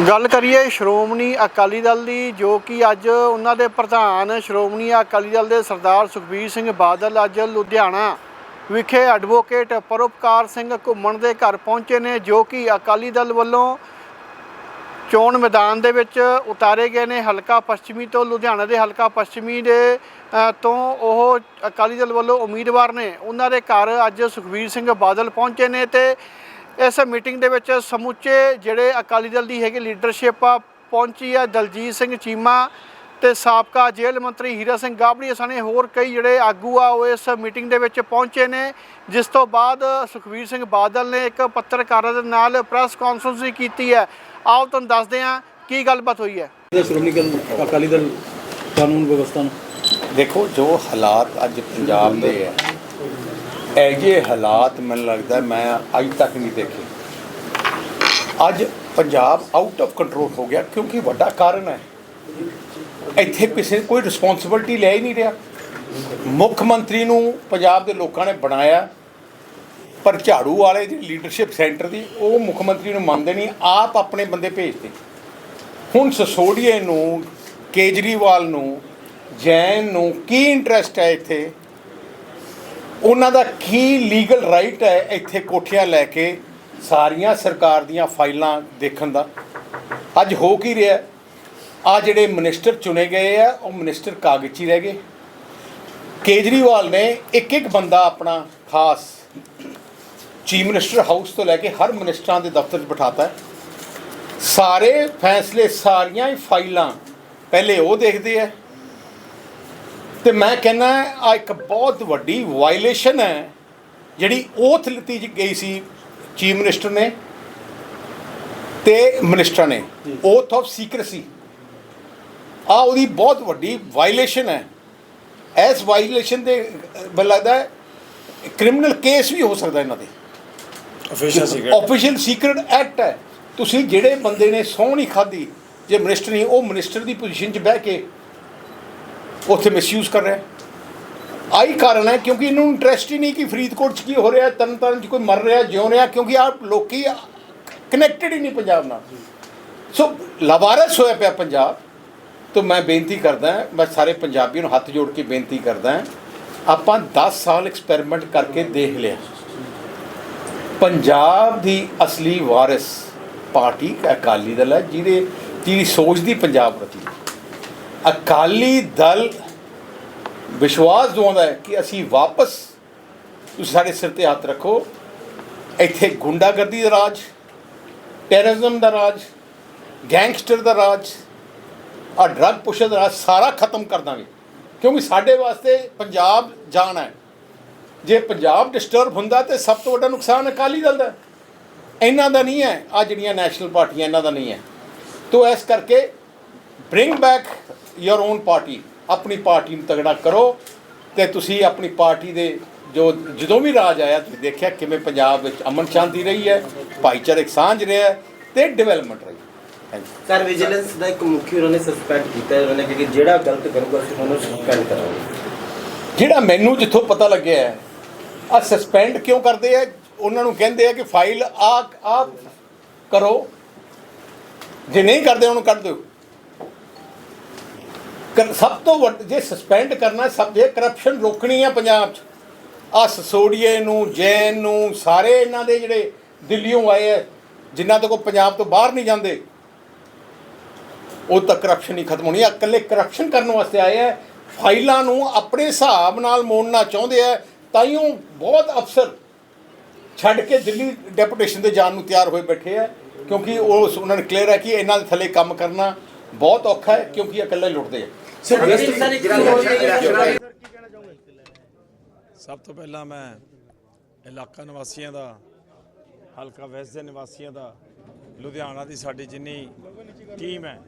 ਗੱਲ ਕਰੀਏ ਸ਼੍ਰੋਮਣੀ ਅਕਾਲੀ ਦਲ ਦੀ, ਜੋ ਕਿ ਅੱਜ ਉਹਨਾਂ ਦੇ ਪ੍ਰਧਾਨ ਸ਼੍ਰੋਮਣੀ ਅਕਾਲੀ ਦਲ ਦੇ ਸਰਦਾਰ ਸੁਖਬੀਰ ਸਿੰਘ ਬਾਦਲ ਅੱਜ ਲੁਧਿਆਣਾ ਵਿਖੇ ਐਡਵੋਕੇਟ ਪਰਉਪਕਾਰ ਸਿੰਘ ਘੁੰਮਣ ਦੇ ਘਰ ਪਹੁੰਚੇ ਨੇ, ਜੋ ਕਿ ਅਕਾਲੀ ਦਲ ਵੱਲੋਂ ਚੋਣ ਮੈਦਾਨ ਦੇ ਵਿੱਚ ਉਤਾਰੇ ਗਏ ਨੇ। ਹਲਕਾ ਪੱਛਮੀ ਤੋਂ ਲੁਧਿਆਣਾ ਦੇ ਹਲਕਾ ਪੱਛਮੀ ਦੇ ਤੋਂ ਉਹ ਅਕਾਲੀ ਦਲ ਵੱਲੋਂ ਉਮੀਦਵਾਰ ਨੇ। ਉਹਨਾਂ ਦੇ ਘਰ ਅੱਜ ਸੁਖਬੀਰ ਸਿੰਘ ਬਾਦਲ ਪਹੁੰਚੇ ਨੇ ਤੇ ਇਸ ਮੀਟਿੰਗ ਦੇ ਵਿੱਚ ਸਮੁੱਚੇ ਜਿਹੜੇ ਅਕਾਲੀ ਦਲ ਦੀ ਹੈਗੀ ਲੀਡਰਸ਼ਿਪ ਆ ਪਹੁੰਚੀ ਆ ਦਲਜੀਤ ਸਿੰਘ ਚੀਮਾ ਤੇ ਸਾਬਕਾ ਜੇਲ੍ਹ ਮੰਤਰੀ ਹੀਰਾ ਸਿੰਘ ਗਾਬੜੀਆ ਸਣੇ ਹੋਰ ਕਈ ਜਿਹੜੇ ਆਗੂ ਆ ਉਹ ਇਸ ਮੀਟਿੰਗ ਦੇ ਵਿੱਚ ਪਹੁੰਚੇ ਨੇ। ਜਿਸ ਤੋਂ ਬਾਅਦ ਸੁਖਬੀਰ ਸਿੰਘ ਬਾਦਲ ਨੇ ਇੱਕ ਪੱਤਰਕਾਰਾਂ ਦੇ ਨਾਲ ਪ੍ਰੈਸ ਕਾਨਫਰੰਸ ਵੀ ਕੀਤੀ ਹੈ। ਆਓ ਤੁਹਾਨੂੰ ਦੱਸਦੇ ਹਾਂ ਕੀ ਗੱਲਬਾਤ ਹੋਈ ਹੈ। ਸ਼੍ਰੋਮਣੀ ਅਕਾਲੀ ਦਲ ਕਾਨੂੰਨ ਵਿਵਸਥਾ ਨੂੰ। ਦੇਖੋ ਜੋ ਹਾਲਾਤ ਅੱਜ ਪੰਜਾਬ ਦੇ ਹੈ ਇਹ ਜਿਹੇ ਹਾਲਾਤ ਮੈਨੂੰ ਲੱਗਦਾ ਮੈਂ ਅੱਜ ਤੱਕ ਨਹੀਂ ਦੇਖੇ। ਅੱਜ ਪੰਜਾਬ ਆਊਟ ਆਫ ਕੰਟਰੋਲ ਹੋ ਗਿਆ ਕਿਉਂਕਿ ਵੱਡਾ ਕਾਰਨ ਹੈ। ਇੱਥੇ ਕਿਸੇ ਕੋਈ ਰਿਸਪੌਂਸਿਬਿਲਟੀ ਲੈ ਹੀ ਨਹੀਂ ਰਿਹਾ। ਮੁੱਖ ਮੰਤਰੀ ਨੂੰ ਪੰਜਾਬ ਦੇ ਲੋਕਾਂ ਨੇ ਬਣਾਇਆ, ਪਰ ਝਾੜੂ ਵਾਲੇ ਦੀ ਲੀਡਰਸ਼ਿਪ ਸੈਂਟਰ ਦੀ ਉਹ ਮੁੱਖ ਮੰਤਰੀ ਨੂੰ ਮੰਨਦੇ ਨਹੀਂ, ਆਪ ਆਪਣੇ ਬੰਦੇ ਭੇਜਦੇ। ਹੁਣ ਸਸੋੜੀਏ ਨੂੰ, ਕੇਜਰੀਵਾਲ ਨੂੰ, ਜੈਨ ਨੂੰ ਕੀ ਇੰਟਰਸਟ ਹੈ ਇੱਥੇ? ਉਹਨਾਂ ਦਾ ਕੀ ਲੀਗਲ ਰਾਈਟ ਹੈ ਇੱਥੇ ਕੋਠੀਆਂ ਲੈ ਕੇ ਸਾਰੀਆਂ ਸਰਕਾਰ ਦੀਆਂ ਫਾਈਲਾਂ ਦੇਖਣ ਦਾ? ਅੱਜ ਹੋ ਕੀ ਰਿਹਾ? ਆ ਜਿਹੜੇ ਮਿਨਿਸਟਰ ਚੁਣੇ ਗਏ ਆ, ਉਹ ਮਿਨਿਸਟਰ ਕਾਗਜ਼ 'ਚ ਹੀ ਰਹਿ ਗਏ। ਕੇਜਰੀਵਾਲ ਨੇ ਇੱਕ ਇੱਕ ਬੰਦਾ ਆਪਣਾ ਖਾਸ ਚੀਫ ਮਿਨਿਸਟਰ ਹਾਊਸ ਤੋਂ ਲੈ ਕੇ ਹਰ ਮਿਨਿਸਟਰਾਂ ਦੇ ਦਫ਼ਤਰ 'ਚ ਬਿਠਾਤਾ ਸਾਰੇ ਫੈਸਲੇ ਸਾਰੀਆਂ ਹੀ ਫਾਈਲਾਂ, ਪਹਿਲੇ ਉਹ ਦੇਖਦੇ ਆ ਤੇ ਮੈਂ ਕਹਿੰਦਾ ਆ ਇੱਕ ਬਹੁਤ ਵੱਡੀ ਵਾਇਲੇਸ਼ਨ ਹੈ ਜਿਹੜੀ ਓਥ ਲਿੱਤੀ ਗਈ ਸੀ ਚੀਫ ਮਿਨਿਸਟਰ ਨੇ ਤੇ ਮਿਨਿਸਟਰ ਨੇ ਓਥ ਆਫ ਸੀਕ੍ਰੇਸੀ ਆ ਉਹਦੀ ਬਹੁਤ ਵੱਡੀ ਵਾਇਲੇਸ਼ਨ ਹੈ। ਇਸ ਵਾਇਲੇਸ਼ਨ ਦੇ ਮੈਨੂੰ ਲੱਗਦਾ ਕ੍ਰਿਮੀਨਲ ਕੇਸ ਵੀ ਹੋ ਸਕਦਾ ਇਹਨਾਂ ਤੇ ਅਫੀਸ਼ੀਅਲ ਸੀਕ੍ਰੇਟ ਐਕਟ ਹੈ। ਤੁਸੀਂ ਜਿਹੜੇ ਬੰਦੇ ਨੇ ਸਹੁੰ ਨਹੀਂ ਖਾਧੀ ਜੇ ਮਿਨਿਸਟਰ ਨਹੀਂ ਉਹ ਮਿਨਿਸਟਰ ਦੀ ਪੋਜੀਸ਼ਨ 'ਚ ਬਹਿ ਕੇ ਉੱਥੇ ਮਿਸਯੂਜ਼ ਕਰ ਰਿਹਾ ਹੈ। ਆਹੀ ਕਾਰਨ ਹੈ ਕਿਉਂਕਿ ਇਹਨੂੰ ਇੰਟਰਸਟ ਹੀ ਨਹੀਂ ਕਿ ਫਰੀਦਕੋਟ 'ਚ ਕੀ ਹੋ ਰਿਹਾ ਤਰਨ ਤਾਰਨ 'ਚ ਕੋਈ ਮਰ ਰਿਹਾ, ਜਿਉ ਰਿਹਾ, ਕਿਉਂਕਿ ਆ ਲੋਕੀ ਕਨੈਕਟਡ ਹੀ ਨਹੀਂ ਪੰਜਾਬ ਨਾਲ। ਸੋ ਲਵਾਰਸ ਹੋਇਆ ਪਿਆ ਪੰਜਾਬ। ਤੋਂ ਮੈਂ ਬੇਨਤੀ ਕਰਦਾ, ਮੈਂ ਸਾਰੇ ਪੰਜਾਬੀਆਂ ਨੂੰ ਹੱਥ ਜੋੜ ਕੇ ਬੇਨਤੀ ਕਰਦਾ, ਆਪਾਂ 10 ਸਾਲ ਐਕਸਪੈਰੀਮੈਂਟ ਕਰਕੇ ਦੇਖ ਲਿਆ। ਪੰਜਾਬ ਦੀ ਅਸਲੀ ਵਾਰਿਸ ਪਾਰਟੀ ਅਕਾਲੀ ਦਲ ਹੈ, ਜਿਹਦੇ ਜਿਹਦੀ ਸੋਚ ਦੀ ਪੰਜਾਬ ਪ੍ਰਤੀ। ਅਕਾਲੀ ਦਲ ਵਿਸ਼ਵਾਸ ਦਿਵਾਉਂਦਾ ਹੈ ਕਿ ਅਸੀਂ ਵਾਪਸ ਤੁਸੀਂ ਸਾਡੇ ਸਿਰ ਤੇ ਹੱਥ ਰੱਖੋ। ਇੱਥੇ ਗੁੰਡਾਗਰਦੀ ਦਾ ਰਾਜ ਟੈਰਰਿਜ਼ਮ ਦਾ ਰਾਜ ਗੈਂਗਸਟਰ ਦਾ ਰਾਜ ਆ ਡਰੱਗ ਪੁਸ਼ਰ ਦਾ ਰਾਜ ਸਾਰਾ ਖਤਮ ਕਰ ਦਾਂਗੇ। ਕਿਉਂਕਿ ਸਾਡੇ ਵਾਸਤੇ ਪੰਜਾਬ ਜਾਨ ਹੈ। ਜੇ ਪੰਜਾਬ ਡਿਸਟਰਬ ਹੁੰਦਾ ਤੇ ਸਭ ਤੋਂ ਵੱਡਾ ਨੁਕਸਾਨ ਅਕਾਲੀ ਦਲ ਦਾ ਇਹਨਾਂ ਦਾ ਨਹੀਂ ਹੈ ਆ ਜਿਹੜੀਆਂ ਨੈਸ਼ਨਲ ਪਾਰਟੀਆਂ, ਇਹਨਾਂ ਦਾ ਨਹੀਂ ਹੈ। ਤੋ ਇਸ ਕਰਕੇ bring back your own party ਆਪਣੀ ਪਾਰਟੀ ਨੂੰ ਤਗੜਾ ਕਰੋ ਤੇ ਤੁਸੀਂ ਆਪਣੀ ਪਾਰਟੀ ਦੇ ਜੋ ਜਦੋਂ ਵੀ ਰਾਜ ਆਇਆ ਤੁਸੀਂ ਦੇਖਿਆ ਕਿਵੇਂ ਪੰਜਾਬ ਵਿੱਚ ਅਮਨ ਸ਼ਾਂਤੀ ਰਹੀ ਹੈ ਭਾਈਚਾਰਕ ਸਾਂਝ ਰਿਹਾ ਤੇ ਡਿਵੈਲਪਮੈਂਟ ਰਹੀ ਸਰ ਵਿਜੀਲੈਂਸ ਦਾ ਇੱਕ ਮੁਖੀ ਉਹਨਾਂ ਨੇ ਸਸਪੈਂਡ ਕੀਤਾ ਹੈ ਉਹਨਾਂ ਨੇ ਕਿ ਜਿਹੜਾ ਗਲਤ ਕਰੂਗਾ ਅਸੀਂ ਉਹਨੂੰ ਸਸਪੈਂਡ ਕਰਾਂਗੇ। ਜਿਹੜਾ ਮੈਨੂੰ ਜਿੱਥੋਂ ਪਤਾ ਲੱਗਿਆ ਹੈ ਆ ਸਸਪੈਂਡ ਕਿਉਂ ਕਰਦੇ ਆ? ਉਹਨਾਂ ਨੂੰ ਕਹਿੰਦੇ ਆ ਕਿ ਫਾਈਲ ਆ ਆ ਕਰੋ। ਜੇ ਨਹੀਂ ਕਰਦੇ ਉਹਨੂੰ ਕੱਢ ਦਿਓ। ਸਭ ਤੋਂ ਵੱਡ ਜੇ ਸਸਪੈਂਡ ਕਰਨਾ, ਸਭ ਜੇ ਕਰਪਸ਼ਨ ਰੋਕਣੀ ਆ ਪੰਜਾਬ 'ਚ ਆ ਸਸੋੜੀਏ ਨੂੰ, ਜੈਨ ਨੂੰ, ਸਾਰੇ ਇਹਨਾਂ ਦੇ ਜਿਹੜੇ ਦਿੱਲੀੋਂ ਆਏ ਆ, ਜਿਨ੍ਹਾਂ ਤੋਂ ਕੋ ਪੰਜਾਬ ਤੋਂ ਬਾਹਰ ਨਹੀਂ ਜਾਂਦੇ, ਉਹ ਤੱਕ ਕਰਪਸ਼ਨ ਹੀ ਖਤਮ ਹੋਣੀ ਆ। ਇਕੱਲੇ ਕਰਪਸ਼ਨ ਕਰਨ ਵਾਸਤੇ ਆਏ ਆ, ਫਾਈਲਾਂ ਨੂੰ ਆਪਣੇ ਹਿਸਾਬ ਨਾਲ ਮੋੜਨਾ ਚਾਹੁੰਦੇ ਆ ਤਾਈਓ ਬਹੁਤ ਅਫਸਰ ਛੱਡ ਕੇ ਦਿੱਲੀ ਡੈਪੂਟੇਸ਼ਨ ਦੇ ਜਾਣ ਨੂੰ ਤਿਆਰ ਹੋਏ ਬੈਠੇ ਆ, ਕਿਉਂਕਿ ਉਹ ਉਹਨਾਂ ਨੇ ਕਲੀਅਰ ਹੈ ਕਿ ਇਹਨਾਂ ਦੇ ਥੱਲੇ ਕੰਮ ਕਰਨਾ ਬਹੁਤ ਔਖਾ ਹੈ, ਕਿਉਂਕਿ ਇਹ ਇਕੱਲੇ ਲੁੱਟਦੇ ਆ। ਸਭ ਤੋਂ ਪਹਿਲਾਂ ਮੈਂ ਇਲਾਕਾ ਨਿਵਾਸੀਆਂ ਦਾ ਹਲਕਾ ਵੈਸਟ ਦੇ ਨਿਵਾਸੀਆਂ ਦਾ ਲੁਧਿਆਣਾ ਦੀ ਸਾਡੀ ਜਿੰਨੀ ਟੀਮ ਹੈ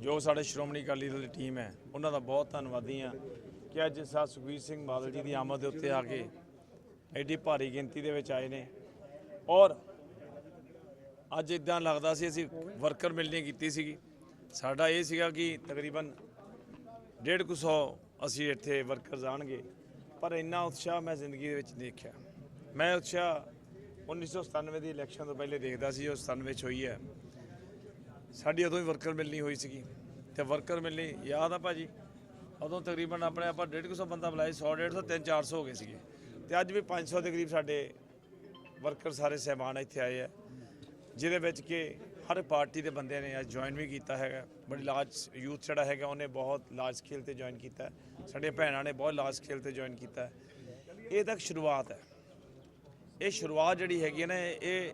ਜੋ ਸਾਡੇ ਸ਼੍ਰੋਮਣੀ ਅਕਾਲੀ ਦਲ ਦੀ ਟੀਮ ਹੈ ਉਹਨਾਂ ਦਾ ਬਹੁਤ ਧੰਨਵਾਦੀ ਹਾਂ ਕਿ ਅੱਜ ਸਾਹ ਸੁਖਬੀਰ ਸਿੰਘ ਬਾਦਲ ਜੀ ਦੀ ਆਮਦ ਦੇ ਉੱਤੇ ਆ ਕੇ ਐਡੀ ਭਾਰੀ ਗਿਣਤੀ ਦੇ ਵਿੱਚ ਆਏ ਨੇ। ਔਰ ਅੱਜ ਇਦਾਂ ਲੱਗਦਾ ਸੀ ਅਸੀਂ ਵਰਕਰ ਮਿਲਣੀ ਕੀਤੀ ਸੀਗੀ। ਸਾਡਾ ਇਹ ਸੀਗਾ ਕਿ ਤਕਰੀਬਨ ਡੇਢ ਕੁ ਸੌ ਅਸੀਂ ਇੱਥੇ ਵਰਕਰਸ ਆਣਗੇ ਪਰ ਇੰਨਾ ਉਤਸ਼ਾਹ ਮੈਂ ਜ਼ਿੰਦਗੀ ਦੇ ਵਿੱਚ ਦੇਖਿਆ। ਮੈਂ ਉਤਸ਼ਾਹ 1997 ਦੀ ਇਲੈਕਸ਼ਨ ਤੋਂ ਪਹਿਲੇ ਦੇਖਦਾ ਸੀ, ਉਹ 97 ਚ ਹੋਈ ਹੈ। ਸਾਡੀ ਉਦੋਂ ਹੀ ਵਰਕਰ ਮਿਲਣੀ ਹੋਈ ਸੀਗੀ। ਤੇ ਵਰਕਰ ਮਿਲਣੀ, ਯਾਦ ਆ ਭਾਜੀ? ਉਦੋਂ ਤਕਰੀਬਨ ਆਪਣੇ ਆਪਾਂ 150 ਬੰਦਾ ਬੁਲਾਏ 100 150 3 400 ਹੋ ਗਏ ਸੀਗੇ। ਤੇ ਅੱਜ ਵੀ 500 ਦੇ ਕਰੀਬ ਸਾਡੇ ਵਰਕਰ ਸਾਰੇ ਸਹਿਬਾਨ ਇੱਥੇ ਆਏ ਆ, ਜਿਹਦੇ ਵਿੱਚ ਕਿ ਹਰ ਪਾਰਟੀ ਦੇ ਬੰਦਿਆਂ ਨੇ ਅੱਜ ਜੁਆਇਨ ਵੀ ਕੀਤਾ ਹੈਗਾ। ਬੜੀ ਲਾਰਜ ਯੂਥ ਜਿਹੜਾ ਹੈਗਾ, ਉਹਨੇ ਬਹੁਤ ਲਾਰਜ ਸਕੇਲ ਤੇ ਜੁਆਇਨ ਕੀਤਾ ਹੈ। ਸਾਡੀਆਂ ਭੈਣਾਂ ਨੇ ਬਹੁਤ ਲਾਰਜ ਸਕੇਲ ਤੇ ਜੁਆਇਨ ਕੀਤਾ ਹੈ। ਇਹ ਤੱਕ ਸ਼ੁਰੂਆਤ ਹੈ। ਇਹ ਸ਼ੁਰੂਆਤ ਜਿਹੜੀ ਹੈਗੀ ਹੈ ਨਾ, ਇਹ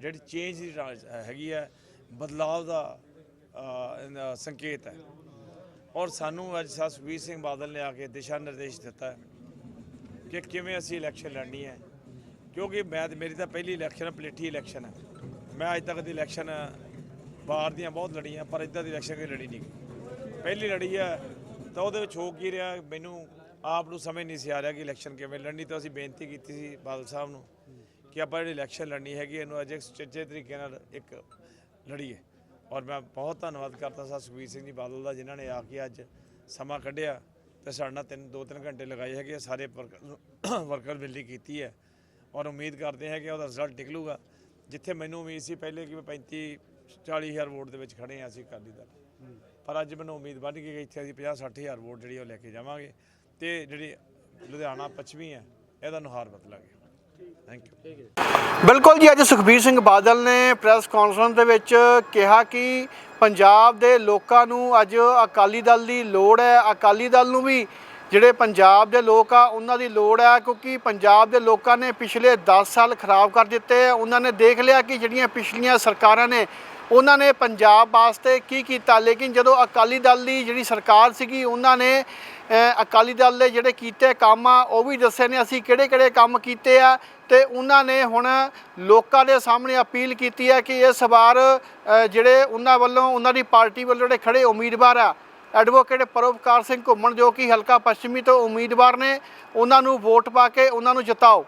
ਜਿਹੜੀ ਚੇਂਜ ਦੀ ਰਾਜ- ਹੈਗੀ ਹੈ, ਬਦਲਾਵ ਦਾ ਸੰਕੇਤ ਹੈ। ਔਰ ਸਾਨੂੰ ਅੱਜ ਸਰ ਸੁਖਬੀਰ ਸਿੰਘ ਬਾਦਲ ਨੇ ਆ ਕੇ ਦਿਸ਼ਾ ਨਿਰਦੇਸ਼ ਦਿੱਤਾ ਕਿ ਕਿਵੇਂ ਅਸੀਂ ਇਲੈਕਸ਼ਨ ਲੜਨੀ ਹੈ। ਕਿਉਂਕਿ ਮੈਂ ਤੇ, ਮੇਰੀ ਤਾਂ ਪਹਿਲੀ ਇਲੈਕਸ਼ਨ ਹੈ ਪਲੇਠੀ ਇਲੈਕਸ਼ਨ ਹੈ। ਮੈਂ ਅੱਜ ਤੱਕ ਦੀ ਇਲੈਕਸ਼ਨ ਬਾਹਰ ਦੀਆਂ ਬਹੁਤ ਲੜੀਆਂ ਪਰ ਇੱਦਾਂ ਦੀ ਇਲੈਕਸ਼ਨ ਕੋਈ ਲੜੀ ਨਹੀਂ। ਪਹਿਲੀ ਲੜੀ ਹੈ ਤਾਂ ਉਹਦੇ ਵਿੱਚ ਹੋ ਕੀ ਰਿਹਾ ਮੈਨੂੰ ਆਪ ਨੂੰ ਸਮਝ ਨਹੀਂ ਸੀ ਆ ਰਿਹਾ ਕਿ ਇਲੈਕਸ਼ਨ ਕਿਵੇਂ ਲੜਨੀ ਤਾਂ ਅਸੀਂ ਬੇਨਤੀ ਕੀਤੀ ਸੀ ਬਾਦਲ ਸਾਹਿਬ ਨੂੰ ਕਿ ਆਪਾਂ ਜਿਹੜੀ ਇਲੈਕਸ਼ਨ ਲੜਨੀ ਹੈਗੀ ਇਹਨੂੰ ਅਜੇ ਸੁਚੱਜੇ ਤਰੀਕੇ ਨਾਲ ਇੱਕ ਲੜੀਏ। ਔਰ ਮੈਂ ਬਹੁਤ ਧੰਨਵਾਦ ਕਰਦਾ ਸਾਂ ਸੁਖਬੀਰ ਸਿੰਘ ਜੀ ਬਾਦਲ ਦਾ ਜਿਨ੍ਹਾਂ ਨੇ ਆ ਕੇ ਅੱਜ ਸਮਾਂ ਕੱਢਿਆ ਤੇ ਸਾਡੇ ਨਾਲ ਤਿੰਨ ਦੋ ਤਿੰਨ ਘੰਟੇ ਲਗਾਏ ਹੈਗੇ ਆ, ਸਾਰੇ ਵਰਕਰ ਵਰਕਰ ਬਿੱਲੀ ਕੀਤੀ ਹੈ। ਔਰ ਉਮੀਦ ਕਰਦੇ ਹਾਂ ਕਿ ਉਹਦਾ ਰਿਜ਼ਲਟ ਨਿਕਲੂਗਾ। ਜਿੱਥੇ ਮੈਨੂੰ ਉਮੀਦ ਸੀ ਪਹਿਲੇ ਕਿ 35 40 ਹਜ਼ਾਰ ਵੋਟ ਦੇ ਵਿੱਚ ਖੜੇ ਹਾਂ ਅਸੀਂ ਅਕਾਲੀ ਦਲ। ਪਰ ਅੱਜ ਮੈਨੂੰ ਉਮੀਦ ਬਣ ਗਈ ਕਿ ਇੱਥੇ ਅਸੀਂ 50 60 ਹਜ਼ਾਰ ਵੋਟ ਜਿਹੜੀ ਉਹ ਲੈ ਕੇ ਜਾਵਾਂਗੇ ਤੇ ਜਿਹੜੀ ਲੁਧਿਆਣਾ ਪੱਛਮੀ ਹੈ ਇਹਦਾ ਨੁਹਾਰ ਬਦਲਾਂਗੇ। ਥੈਂਕ ਯੂ ਬਿਲਕੁਲ ਜੀ ਅੱਜ ਸੁਖਬੀਰ ਸਿੰਘ ਬਾਦਲ ਨੇ ਪ੍ਰੈਸ ਕਾਨਫਰੰਸ ਦੇ ਵਿੱਚ ਕਿਹਾ ਕਿ ਪੰਜਾਬ ਦੇ ਲੋਕਾਂ ਨੂੰ ਅੱਜ ਅਕਾਲੀ ਦਲ ਦੀ ਲੋੜ ਹੈ ਅਕਾਲੀ ਦਲ ਨੂੰ ਵੀ ਜਿਹੜੇ ਪੰਜਾਬ ਦੇ ਲੋਕ ਆ, ਉਹਨਾਂ ਦੀ ਲੋੜ ਹੈ ਕਿਉਂਕਿ ਪੰਜਾਬ ਦੇ ਲੋਕਾਂ ਨੇ ਪਿਛਲੇ 10 ਸਾਲ ਖਰਾਬ ਕਰ ਦਿੱਤੇ ਆ। ਉਹਨਾਂ ਨੇ ਦੇਖ ਲਿਆ ਕਿ ਜਿਹੜੀਆਂ ਪਿਛਲੀਆਂ ਸਰਕਾਰਾਂ ਨੇ, ਉਹਨਾਂ ਨੇ ਪੰਜਾਬ ਵਾਸਤੇ ਕੀ ਕੀਤਾ ਲੇਕਿਨ ਜਦੋਂ ਅਕਾਲੀ ਦਲ ਦੀ ਜਿਹੜੀ ਸਰਕਾਰ ਸੀਗੀ, ਉਹਨਾਂ ਨੇ ਅਕਾਲੀ ਦਲ ਦੇ ਜਿਹੜੇ ਕੀਤੇ ਕੰਮ ਆ, ਉਹ ਵੀ ਦੱਸੇ ਨੇ ਅਸੀਂ ਕਿਹੜੇ ਕਿਹੜੇ ਕੰਮ ਕੀਤੇ ਆ ਤੇ ਉਹਨਾਂ ਨੇ ਹੁਣ ਲੋਕਾਂ ਦੇ ਸਾਹਮਣੇ ਅਪੀਲ ਕੀਤੀ ਹੈ ਕਿ ਇਸ ਵਾਰ ਜਿਹੜੇ ਉਹਨਾਂ ਵੱਲੋਂ, ਉਹਨਾਂ ਦੀ ਪਾਰਟੀ ਵੱਲੋਂ ਜਿਹੜੇ ਖੜੇ ਉਮੀਦਵਾਰ ਆ ਐਡਵੋਕੇਟ ਪਰੋਪਕਾਰ ਸਿੰਘ ਘੁੰਮਣ ਜੋ ਕਿ ਹਲਕਾ ਪੱਛਮੀ ਤੋਂ ਉਮੀਦਵਾਰ ਨੇ, ਉਹਨਾਂ ਨੂੰ ਵੋਟ ਪਾ ਕੇ ਉਹਨਾਂ ਨੂੰ ਜਿਤਾਓ।